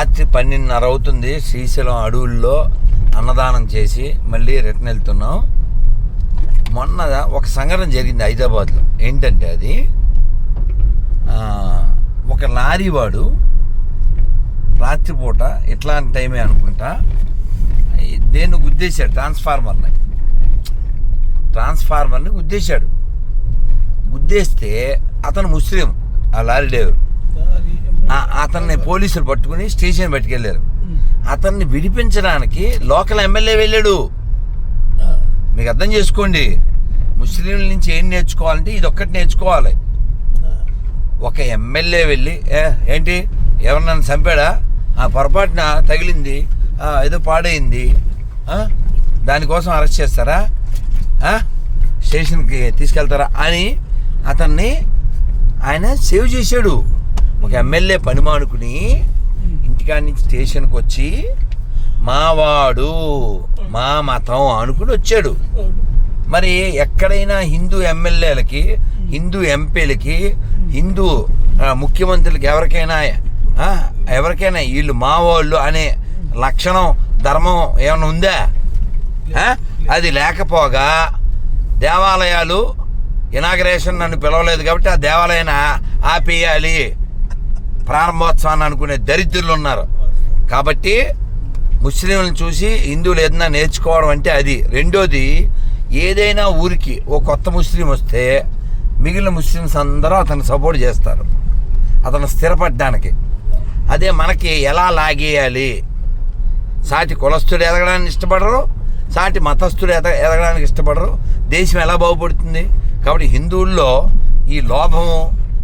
రాత్రి పన్నెండున్నర అవుతుంది. శ్రీశైలం అడవుల్లో అన్నదానం చేసి మళ్ళీ రిటర్న్ వెళ్తున్నాం. మొన్న ఒక సంఘటన జరిగింది హైదరాబాద్లో. ఏంటంటే అది? ఒక లారీ వాడు రాత్రిపూట ఇట్లాంటి టైమే అనుకుంటా దేన్ని గుద్దేశాడు? ట్రాన్స్ఫార్మర్ని. ట్రాన్స్ఫార్మర్ని గుద్దేశాడు. గుద్దేస్తే అతను ముస్లిం ఆ లారీ డ్రైవర్. అతన్ని పోలీసులు పట్టుకుని స్టేషన్ పట్టుకెళ్ళారు. అతన్ని విడిపించడానికి లోకల్ ఎమ్మెల్యే వెళ్ళాడు. మీకు అర్థం చేసుకోండి. ముస్లింల నుంచి ఏం నేర్చుకోవాలంటే ఇది ఒక్కటి నేర్చుకోవాలి. ఒక ఎమ్మెల్యే వెళ్ళి ఏంటి? ఎవరన్నా చంపాడా? ఆ పొరపాటున తగిలింది. ఏదో పాడైంది. దానికోసం అరెస్ట్ చేస్తారా? స్టేషన్కి తీసుకెళ్తారా? అని అతన్ని ఆయన సేవ్ చేశాడు. ఒక ఎమ్మెల్యే పని మానుకుని ఇంటికాడి నుంచి స్టేషన్కి వచ్చి మావాడు మా మతం అనుకుని వచ్చాడు. మరి ఎక్కడైనా హిందూ ఎమ్మెల్యేలకి హిందూ ఎంపీలకి హిందూ ముఖ్యమంత్రులకి ఎవరికైనా ఎవరికైనా వీళ్ళు మావాళ్ళు అనే లక్షణం ధర్మం ఏమైనా ఉందా? అది లేకపోగా దేవాలయాలు ఇనాగరేషన్ నన్ను పిలవలేదు కాబట్టి ఆ దేవాలయాన్ని ఆపేయాలి. ప్రారంభోత్సవాన్ని అనుకునే దరిద్రులు ఉన్నారు. కాబట్టి ముస్లింలను చూసి హిందువులు ఏదైనా నేర్చుకోవడం అంటే అది. రెండోది ఏదైనా ఊరికి ఓ కొత్త ముస్లిం వస్తే మిగిలిన ముస్లిమ్స్ అందరూ అతను సపోర్ట్ చేస్తారు. అతను స్థిరపడడానికి. అదే మనకి ఎలా లాగేయాలి? సాటి కులస్తుడు ఎదగడానికి ఇష్టపడరు సాటి మతస్థుడు ఎద ఎదగడానికి ఇష్టపడరు. దేశం ఎలా బాగుపడుతుంది? కాబట్టి హిందువుల్లో ఈ లోభము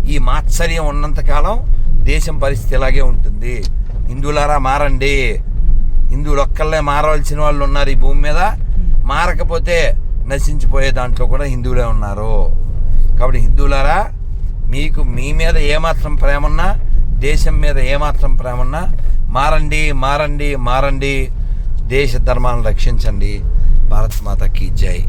ఈ మాత్సర్యం ఉన్నంతకాలం దేశం పరిస్థితి ఇలాగే ఉంటుంది. హిందువులారా మారండి. హిందువులు ఒక్కళ్ళే మారవలసిన వాళ్ళు ఉన్నారు ఈ భూమి మీద. మారకపోతే నశించిపోయే దాంట్లో కూడా హిందువులే ఉన్నారు. కాబట్టి హిందువులారా మీకు మీ మీద ఏమాత్రం ప్రేమ ఉన్నా దేశం మీద ఏమాత్రం ప్రేమ ఉన్నా మారండి మారండి మారండి. దేశ ధర్మాలను రక్షించండి. భారత్ మాతకి జై.